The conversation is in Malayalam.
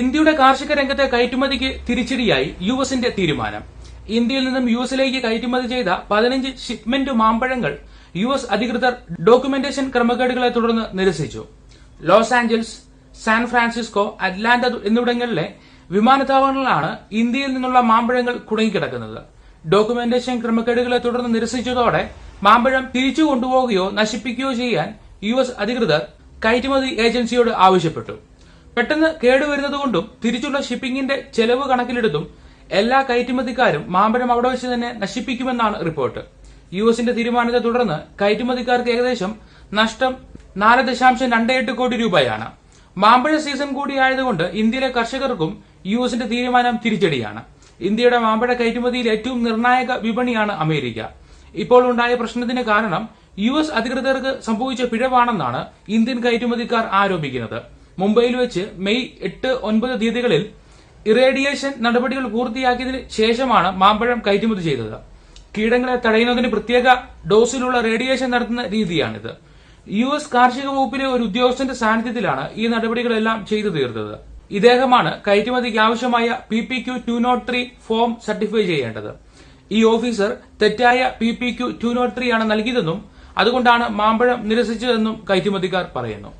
ഇന്ത്യയുടെ കാർഷിക രംഗത്തെ കയറ്റുമതിക്ക് തിരിച്ചടിയായി യു എസിന്റെ തീരുമാനം. ഇന്ത്യയിൽ നിന്നും യു എസിലേക്ക് കയറ്റുമതി ചെയ്ത പതിനഞ്ച് ഷിപ്മെന്റ് മാമ്പഴങ്ങൾ യു എസ് അധികൃതർ ഡോക്യുമെന്റേഷൻ ക്രമക്കേടുകളെ തുടർന്ന് നിരസിച്ചു. Los Angeles San Francisco Atlanta എന്നിവിടങ്ങളിലെ വിമാനത്താവളങ്ങളിലാണ് ഇന്ത്യയിൽ നിന്നുള്ള മാമ്പഴങ്ങൾ കുടുങ്ങിക്കിടക്കുന്നത്. ഡോക്യുമെന്റേഷൻ ക്രമക്കേടുകളെ തുടർന്ന് നിരസിച്ചതോടെ മാമ്പഴം തിരിച്ചു കൊണ്ടുപോവുകയോ നശിപ്പിക്കുകയോ ചെയ്യാൻ യു എസ് അധികൃതർ കയറ്റുമതി ഏജൻസിയോട് ആവശ്യപ്പെട്ടു. പെട്ടെന്ന് കേടുവരുന്നതുകൊണ്ടും തിരിച്ചുള്ള ഷിപ്പിംഗിന്റെ ചെലവ് കണക്കിലെടുത്തും എല്ലാ കയറ്റുമതിക്കാരും മാമ്പഴം അവിടെ വെച്ച് തന്നെ നശിപ്പിക്കുമെന്നാണ് റിപ്പോർട്ട്. യു എസിന്റെ തീരുമാനത്തെ തുടർന്ന് കയറ്റുമതിക്കാർക്ക് ഏകദേശം നഷ്ടം നാല് ദശാംശം രണ്ട് എട്ട് കോടി രൂപയാണ്. മാമ്പഴ സീസൺ കൂടിയായതുകൊണ്ട് ഇന്ത്യയിലെ കർഷകർക്കും യു എസിന്റെ തീരുമാനം തിരിച്ചടിയാണ്. ഇന്ത്യയുടെ മാമ്പഴ കയറ്റുമതിയിൽ ഏറ്റവും നിർണായക വിപണിയാണ് അമേരിക്ക. ഇപ്പോൾ ഉണ്ടായ പ്രശ്നത്തിന് കാരണം യു എസ് അധികൃതർക്ക് സംഭവിച്ച പിഴവാണെന്നാണ് ഇന്ത്യൻ കയറ്റുമതിക്കാർ ആരോപിക്കുന്നത്. മുംബൈയിൽ വെച്ച് മെയ് എട്ട് ഒൻപത് തീയതികളിൽ ഇറേഡിയേഷൻ നടപടികൾ പൂർത്തിയാക്കിയതിന് ശേഷമാണ് മാമ്പഴം കയറ്റുമതി ചെയ്തത്. കീടങ്ങളെ തടയുന്നതിന് പ്രത്യേക ഡോസിലുള്ള റേഡിയേഷൻ നടത്തുന്ന രീതിയാണിത്. യു എസ് കാർഷിക വകുപ്പിലെ ഒരു ഉദ്യോഗസ്ഥന്റെ സാന്നിധ്യത്തിലാണ് ഈ നടപടികളെല്ലാം ചെയ്തു തീർത്തത്. ഇദ്ദേഹമാണ് കയറ്റുമതിക്ക് ആവശ്യമായ P P Q two note three form certify ചെയ്യേണ്ടത്. ഈ ഓഫീസർ തെറ്റായ P P Q two note three ആണ് നൽകിയതെന്നും അതുകൊണ്ടാണ് മാമ്പഴം നിരസിച്ചതെന്നും കയറ്റുമതിക്കാർ പറയുന്നു.